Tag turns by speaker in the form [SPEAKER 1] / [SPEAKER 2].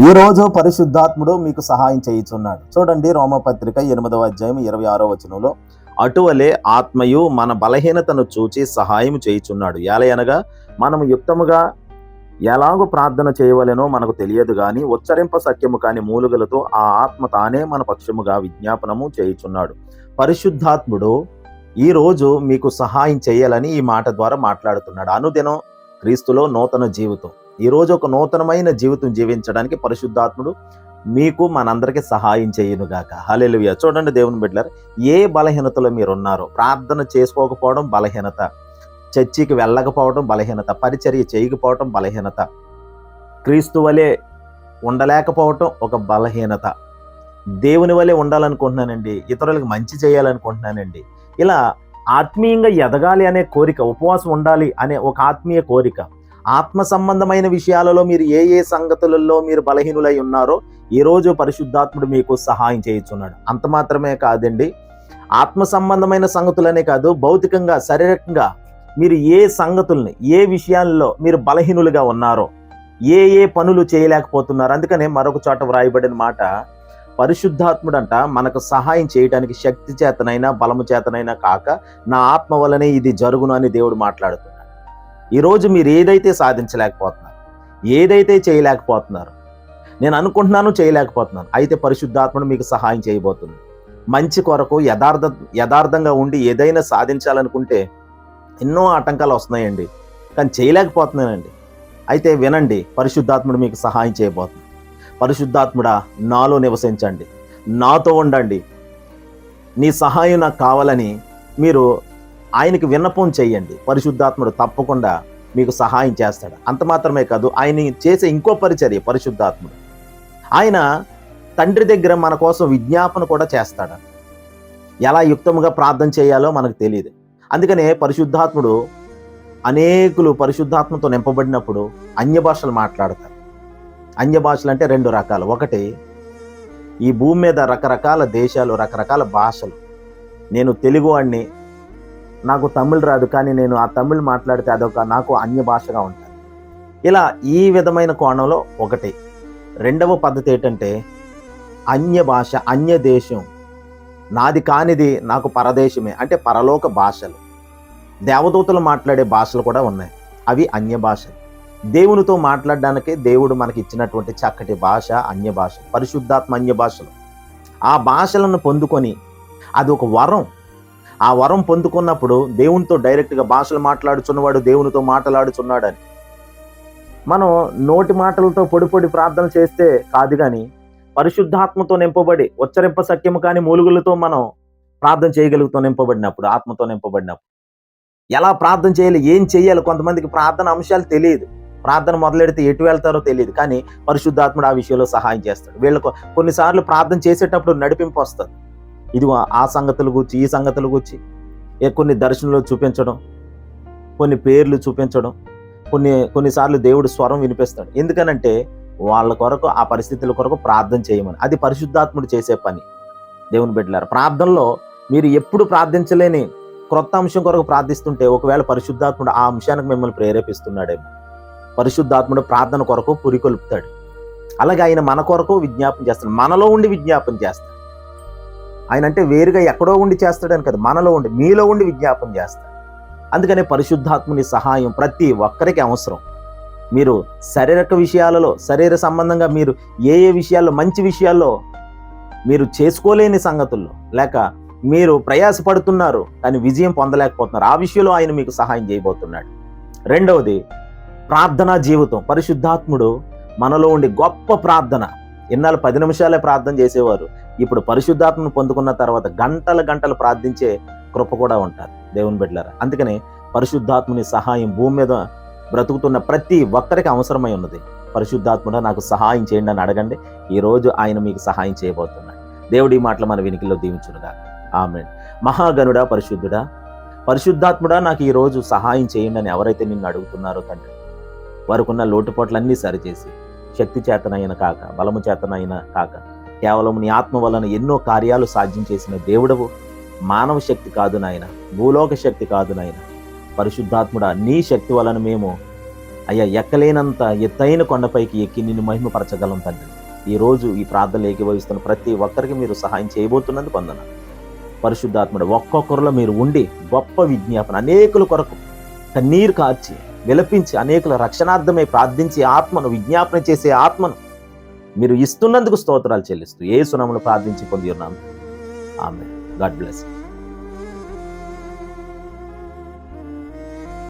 [SPEAKER 1] ఈ రోజు పరిశుద్ధాత్ముడు మీకు సహాయం చేయుచున్నాడు. చూడండి రోమపత్రిక ఎనిమిదవ అధ్యాయం ఇరవై ఆరో వచనంలో అటువలే ఆత్మయు మన బలహీనతను చూచి సహాయం చేయుచున్నాడు. ఎలయనగా మనము యుక్తముగా ఎలాగో ప్రార్థన చేయవలెనో మనకు తెలియదు కానీ ఉచ్చరింప సత్యము కాని మూలుగలతో ఆ ఆత్మ తానే మన పక్షముగా విజ్ఞాపనము చేయుచున్నాడు. పరిశుద్ధాత్ముడు ఈరోజు మీకు సహాయం చేయాలని ఈ మాట ద్వారా మాట్లాడుతున్నాడు. అనుదినం క్రీస్తులో నూతన జీవితం. ఈరోజు ఒక నూతనమైన జీవితం జీవించడానికి పరిశుద్ధాత్ముడు మీకు మనందరికీ సహాయం చేయనుగాక హల్లెలూయా. చూడండి దేవుని బిడ్డలారు ఏ బలహీనతలో మీరున్నారో ప్రార్థన చేసుకోకపోవడం బలహీనత చర్చికి వెళ్ళకపోవడం బలహీనత పరిచర్య చేయకపోవడం బలహీనత క్రీస్తు వలె ఉండలేకపోవటం ఒక బలహీనత. దేవుని వలె ఉండాలనుకుంటున్నానండి ఇతరులకు మంచి చేయాలనుకుంటున్నానండి. ఇలా ఆత్మీయంగా ఎదగాలి అనే కోరిక ఉపవాసం ఉండాలి అనే ఒక ఆత్మీయ కోరిక ఆత్మ సంబంధమైన విషయాలలో మీరు ఏ ఏ సంగతులలో మీరు బలహీనులై ఉన్నారో ఈరోజు పరిశుద్ధాత్ముడు మీకు సహాయం చేయుచున్నాడు అంత మాత్రమే కాదండి. ఆత్మ సంబంధమైన సంగతులనే కాదు భౌతికంగా శారీరకంగా మీరు ఏ సంగతుల్ని ఏ విషయాల్లో మీరు బలహీనులుగా ఉన్నారో ఏ ఏ పనులు చేయలేకపోతున్నారు. అందుకనే మరొక చోట వ్రాయబడిన మాట పరిశుద్ధాత్ముడంట మనకు సహాయం చేయడానికి శక్తి చేతనైనా బలము చేతనైనా కాక నా ఆత్మ వలనే ఇది జరుగును అని దేవుడు మాట్లాడుతున్నాడు ఈరోజు మీరు ఏదైతే సాధించలేకపోతున్నారు ఏదైతే చేయలేకపోతున్నారు నేను అనుకుంటున్నాను చేయలేకపోతున్నాను అయితే పరిశుద్ధాత్ముడు మీకు సహాయం చేయబోతుంది. మంచి కొరకు యథార్థ యథార్థంగా ఉండి ఏదైనా సాధించాలనుకుంటే ఎన్నో ఆటంకాలు వస్తున్నాయండి. కానీ చేయలేకపోతున్నానండి. అయితే వినండి పరిశుద్ధాత్ముడు మీకు సహాయం చేయబోతుంది. పరిశుద్ధాత్ముడా నాలో నివసించండి. నాతో ఉండండి. నీ సహాయం నాకు కావాలని మీరు ఆయనకి విన్నపం చేయండి. పరిశుద్ధాత్ముడు తప్పకుండా మీకు సహాయం చేస్తాడు. అంత మాత్రమే కాదు ఆయన చేసే ఇంకో పరిచర్య పరిశుద్ధాత్ముడు. ఆయన తండ్రి దగ్గర మన కోసం విజ్ఞాపన కూడా చేస్తాడు. ఎలా యుక్తముగా ప్రార్థన చేయాలో మనకు తెలియదు అందుకనే పరిశుద్ధాత్ముడు అనేకులు పరిశుద్ధాత్మతో నింపబడినప్పుడు అన్య భాషలు మాట్లాడతారు. అన్య భాషలు అంటే రెండు రకాలు. ఒకటి ఈ భూమి మీద రకరకాల దేశాలు రకరకాల భాషలు. నేను తెలుగు వాడిని నాకు తమిళ్ రాదు కానీ నేను ఆ తమిళ్ మాట్లాడితే అదొక నాకు అన్య భాషగా ఉంటుంది. ఇలా ఈ విధమైన కోణంలో ఒకటి. రెండవ పద్ధతి ఏంటంటే అన్య భాష అన్య దేశం నాది కానిది నాకు పరదేశమే అంటే పరలోక భాషలు. దేవదూతలు మాట్లాడే భాషలు కూడా ఉన్నాయి. అవి అన్య భాషలు. దేవునితో మాట్లాడడానికి దేవుడు మనకి ఇచ్చినటువంటి చక్కటి భాష అన్య భాష. పరిశుద్ధాత్మ అన్య భాషలు. ఆ భాషలను పొందుకొని అది ఒక వరం. ఆ వరం పొందుకున్నప్పుడు దేవునితో డైరెక్ట్గా భాషలు మాట్లాడుచున్నవాడు దేవునితో మాట్లాడుచున్నాడని. మనం నోటి మాటలతో పొడి పొడి ప్రార్థన చేస్తే కాదు కానీ పరిశుద్ధాత్మతో నింపబడి ఉచ్చరింప సత్యము కానీ మూలుగులతో మనం ప్రార్థన చేయగలుగుతూ నింపబడినప్పుడు ఆత్మతో నింపబడినప్పుడు. ఎలా ప్రార్థన చేయాలి ఏం చేయాలి కొంతమందికి ప్రార్థన అంశాలు తెలియదు. ప్రార్థన మొదలెడితే ఎటు వెళ్తారో తెలియదు కానీ పరిశుద్ధాత్ముడు ఆ విషయంలో సహాయం చేస్తాడు. వీళ్ళకు కొన్నిసార్లు ప్రార్థన చేసేటప్పుడు నడిపింపు వస్తుంది. ఇది ఆ సంగతుల గురించి ఈ సంగతుల గురించి. ఏ కొన్ని దర్శనంలో చూపించడం కొన్ని పేర్లు చూపించడం కొన్ని కొన్నిసార్లు దేవుడు స్వరం వినిపిస్తాడు. ఎందుకనంటే వాళ్ళ కొరకు ఆ పరిస్థితుల కొరకు ప్రార్థన చేయమని. అది పరిశుద్ధాత్ముడు చేసే పని. దేవుని బిడ్డలారు ప్రార్థనలో మీరు ఎప్పుడు ప్రార్థించలేని క్రొత్త అంశం కొరకు ప్రార్థిస్తుంటే ఒకవేళ పరిశుద్ధాత్ముడు ఆ అంశానికి మిమ్మల్ని ప్రేరేపిస్తున్నాడేమో. పరిశుద్ధాత్ముడు ప్రార్థన కొరకు పురికొల్పుతాడు. అలాగే ఆయన మన కొరకు విజ్ఞాపన చేస్తాడు. మనలో ఉండి విజ్ఞాపన చేస్తాడు. ఆయన అంటే వేరుగా ఎక్కడో ఉండి చేస్తాడని కదా మనలో ఉండి మీలో ఉండి విజ్ఞాపన చేస్తాడు. అందుకనే పరిశుద్ధాత్ముని సహాయం ప్రతి ఒక్కరికి అవసరం. మీరు శారీరక విషయాలలో శరీర సంబంధంగా మీరు ఏ ఏ విషయాల్లో మంచి విషయాల్లో మీరు చేసుకోలేని సంగతుల్లో లేక మీరు ప్రయాసపడుతున్నారు కానీ విజయం పొందలేకపోతున్నారు ఆ విషయంలో ఆయన మీకు సహాయం చేయబోతున్నాడు. రెండవది ప్రార్థనా జీవితం. పరిశుద్ధాత్ముడు మనలో ఉండి గొప్ప ప్రార్థన. ఇన్నాళ్ళు పది నిమిషాలే ప్రార్థన చేసేవారు. ఇప్పుడు పరిశుద్ధాత్మను పొందుకున్న తర్వాత గంటల గంటలు ప్రార్థించే కృప కూడా ఉంటారు. దేవుని బిడ్డలారా అందుకనే పరిశుద్ధాత్ముని సహాయం భూమి మీద బ్రతుకుతున్న ప్రతి ఒక్కరికి అవసరమై ఉన్నది. పరిశుద్ధాత్ముడ నాకు సహాయం చేయండి అని అడగండి. ఈరోజు ఆయన మీకు సహాయం చేయబోతున్నాడు. దేవుడి మాటలు మన వినికిలో దీవించుడుగా ఆమె మహాగనుడా పరిశుద్ధుడా పరిశుద్ధాత్ముడా నాకు ఈరోజు సహాయం చేయండి అని ఎవరైతే నిన్ను అడుగుతున్నారో తండ్రి వారికున్న లోటుపాట్లన్నీ సరిచేసి శక్తి చేతనైన కాక బలము చేతనైన కాక కేవలం నీ ఆత్మ వలన ఎన్నో కార్యాలు సాధ్యం చేసిన దేవుడవు. మానవ శక్తి కాదు నాయన భూలోక శక్తి కాదు నాయన. పరిశుద్ధాత్ముడా నీ శక్తి వలన మేము అయ్యా ఎక్కలేనంత ఎత్తైన కొండపైకి ఎక్కి నిన్ను మహిమపరచగలం తండ్రి. ఈ రోజు ఈ ప్రార్థనలు ఏకీభవిస్తున్న ప్రతి ఒక్కరికి మీరు సహాయం చేయబోతున్నందుకు వందన పరిశుద్ధాత్ముడు ఒక్కొక్కరిలో మీరు ఉండి గొప్ప విజ్ఞాపన అనేకుల కొరకు కన్నీరు కార్చి విలపించి అనేకుల రక్షణార్థమై ప్రార్థించి ఆత్మను విజ్ఞాపన చేసే ఆత్మను మీరు ఇస్తున్నందుకు స్తోత్రాలు చెల్లిస్తూ ఏ సునమును ప్రార్థించి పొంది ఉన్నాను ఆమె గాడ్ బ్లెస్